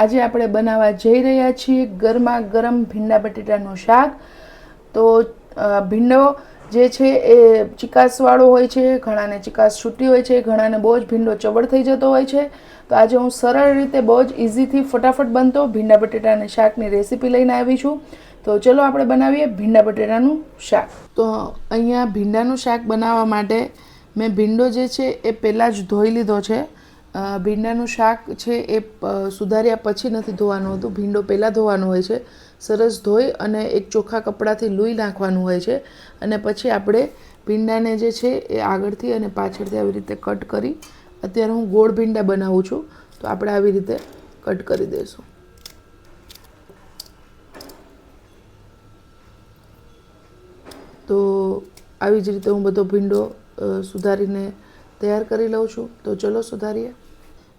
આજે આપણે બનાવવા જઈ રહ્યા છીએ ગરમા ગરમ ભીંડા બટેટાનું શાક. તો ભીંડો જે છે એ ચિકાસવાળો હોય છે, ઘણાને ચિકાસ છૂટી હોય છે, ઘણાને બહુ જ ભીંડો ચવડ થઈ જતો હોય છે. તો આજે હું સરળ રીતે બહુ જ ઇઝીથી ફટાફટ બનતો ભીંડા બટેટાના શાકની રેસીપી લઈને આવી છું. તો ચલો આપણે બનાવીએ ભીંડા બટેટાનું શાક. તો અહીંયા ભીંડાનું શાક બનાવવા માટે મેં ભીંડો જે છે એ પહેલાં જ ધોઈ લીધો છે. ભીંડાનું શાક છે એ સુધાર્યા પછી નથી ધોવાનું હોતું. ભીંડો પહેલાં ધોવાનું હોય છે, સરસ ધોઈ અને એક ચોખ્ખા કપડાથી લૂઈ નાખવાનું હોય છે અને પછી આપણે ભીંડાને જે છે એ આગળથી અને પાછળથી આવી રીતે કટ કરી, અત્યારે હું ગોળ ભીંડા બનાવું છું, તો આપણે આવી રીતે કટ કરી દઈશું. તો આવી જ રીતે હું બધો ભીંડો સુધારીને તૈયાર કરી લઉં છું. તો ચલો સુધારીએ.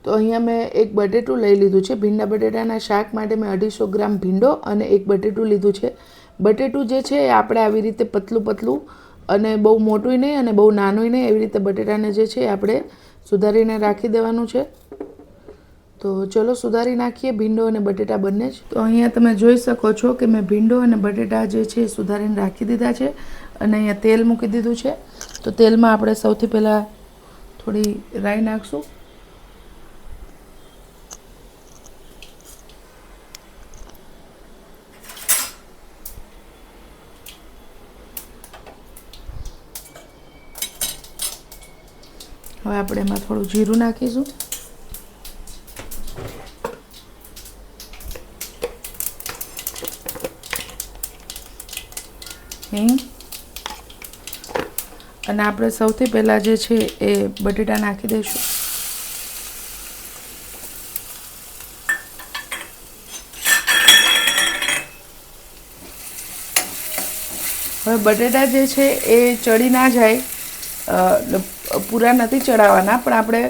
તો અહીંયા મેં એક બટેટું લઈ લીધું છે. ભીંડા બટેટાના શાક માટે મેં અઢીસો ગ્રામ ભીંડો અને એક બટેટું લીધું છે. બટેટું જે છે એ આપણે આવી રીતે પતલું પતલું અને બહુ મોટું નહીં અને બહુ નાનું નહીં એવી રીતે બટેટાને જે છે એ આપણે સુધારીને રાખી દેવાનું છે. તો ચલો સુધારી નાખીએ ભીંડો અને બટેટા બંને જ. તો અહીંયા તમે જોઈ શકો છો કે મેં ભીંડો અને બટેટા જે છે એ સુધારીને રાખી દીધા છે અને અહીંયા તેલ મૂકી દીધું છે. તો તેલમાં આપણે સૌથી પહેલાં થોડી રાઈ નાખશું. હવે આપણે એમાં થોડું જીરું નાખીશું. હિંગ અને આપણે સૌથી પહેલાં જે છે એ બટેટા નાખી દઈશું. હવે બટેટા જે છે એ ચડી ના જાય પૂરા નથી ચડાવવાના, પણ આપણે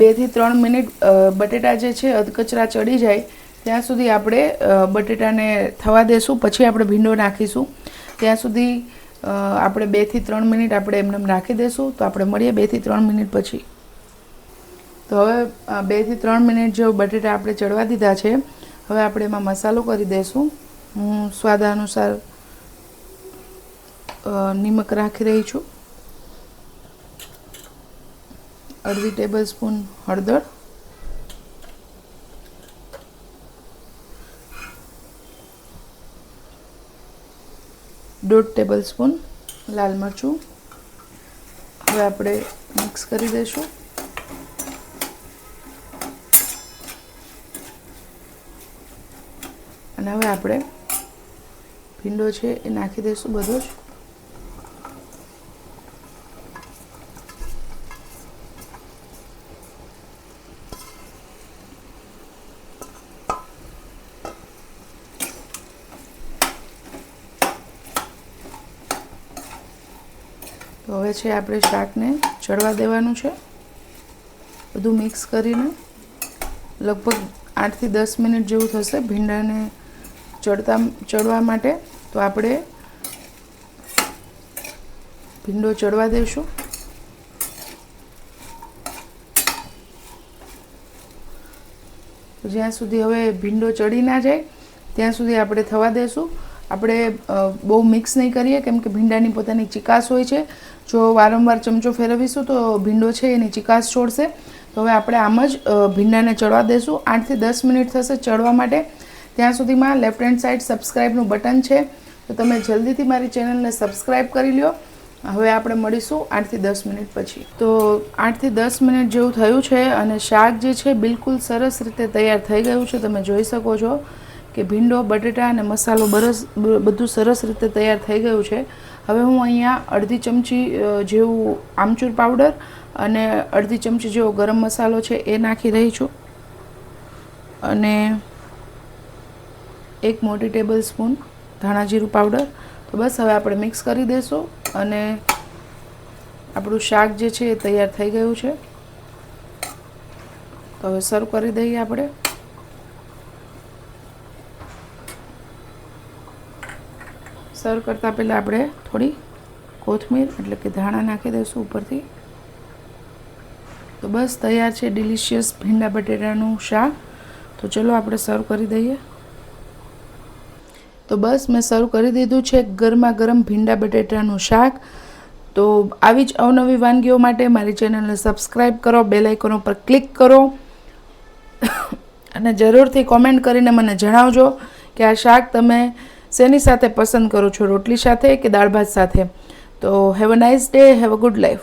બેથી ત્રણ મિનિટ બટેટા જે છે, અધકચરા ચડી જાય, ત્યાં સુધી આપણે બટેટાને થવા દેશું, પછી આપણે ભીંડો નાખીશું. ત્યાં સુધી આપણે બેથી ત્રણ મિનિટ આપણે એમને નાખી દેશું, તો આપણે મળીએ બેથી ત્રણ મિનિટ પછી. તો હવે બેથી ત્રણ મિનિટ જો બટેટા આપણે ચડવા દીધા છે, હવે આપણે એમાં મસાલો કરી દઈશું હું સ્વાદ અનુસાર નિમક રાખી રહી છું. અડધી ટેબલ સ્પૂન હળદર. દોઢ ટેબલ સ્પૂન લાલ મરચું. હવે આપણે મિક્સ કરી દઈશું. અને હવે આપણે ભીંડો છે એ નાખી દઈશું બધો જ. તો હવે છે આપણે શાકને ચડવા દેવાનું છે. બધું મિક્સ કરીને લગભગ આઠથી દસ મિનિટ જેવું થશે ભીંડાને ચડતા, ચડવા માટે. તો આપણે ભીંડો ચડવા દઈશું જ્યાં સુધી હવે ભીંડો ચડી ના જાય, ત્યાં સુધી આપણે થવા દેશું. આપણે બહુ મિક્સ નહીં કરીએ, કેમ કે ભીંડાની પોતાની ચિકાસ હોય છે. જો વારંવાર ચમચો ફેરવીશું તો ભીંડો છે એની ચિકાસ છોડશે. તો હવે આપણે આમ જ ભીંડાને ચડવા દેશું. આઠથી દસ મિનિટ થશે ચડવા માટે. ત્યાં સુધીમાં લેફ્ટ હેન્ડ સાઈડ સબસ્ક્રાઈબનું બટન છે. તો તમે જલ્દીથી મારી ચેનલને સબસ્ક્રાઈબ કરી લ્યો. હવે આપણે મળીશું આઠથી દસ મિનિટ પછી. તો આઠથી દસ મિનિટ જેવું થયું છે અને શાક જે છે બિલકુલ સરસ રીતે તૈયાર થઈ ગયું છે. તમે જોઈ શકો છો. કે ભીંડો, બટેટા અને મસાલો બરસ બધું સરસ રીતે તૈયાર થઈ ગયું છે. હવે હું અહીંયા અડધી ચમચી જેવું આમચૂર પાવડર અને અડધી ચમચી જેવો ગરમ મસાલો છે એ નાખી રહી છું. અને એક મોટી ટેબલ સ્પૂન ધાણા જીરું પાવડર. તો બસ હવે આપણે મિક્સ કરી દઈશું અને આપણું શાક જે છે એ તૈયાર થઈ ગયું છે. તો હવે સર્વ કરી દઈએ આપણે. સર્વ કરતાં પહેલાં આપણે થોડી કોથમીર, એટલે કે ધાણા નાખી દઈશું ઉપરથી. તો બસ તૈયાર છે ડિલિશિયસ ભીંડા બટેટાનું શાક. તો ચલો આપણે સર્વ કરી દઈએ. તો બસ મેં સર્વ કરી દીધું છે ગરમા ગરમ ભીંડા બટેટાનું શાક. તો આવી જ અવનવી વાનગીઓ માટે મારી ચેનલને સબસ્ક્રાઈબ કરો બેલ આઇકોન ઉપર ક્લિક કરો. અને જરૂરથી કોમેન્ટ કરીને મને જણાવજો કે આ શાક તમે શેની સાથે પસંદ કરો છો? રોટલી સાથે કે દાળ ભાત સાથે? તો have a nice day have a good life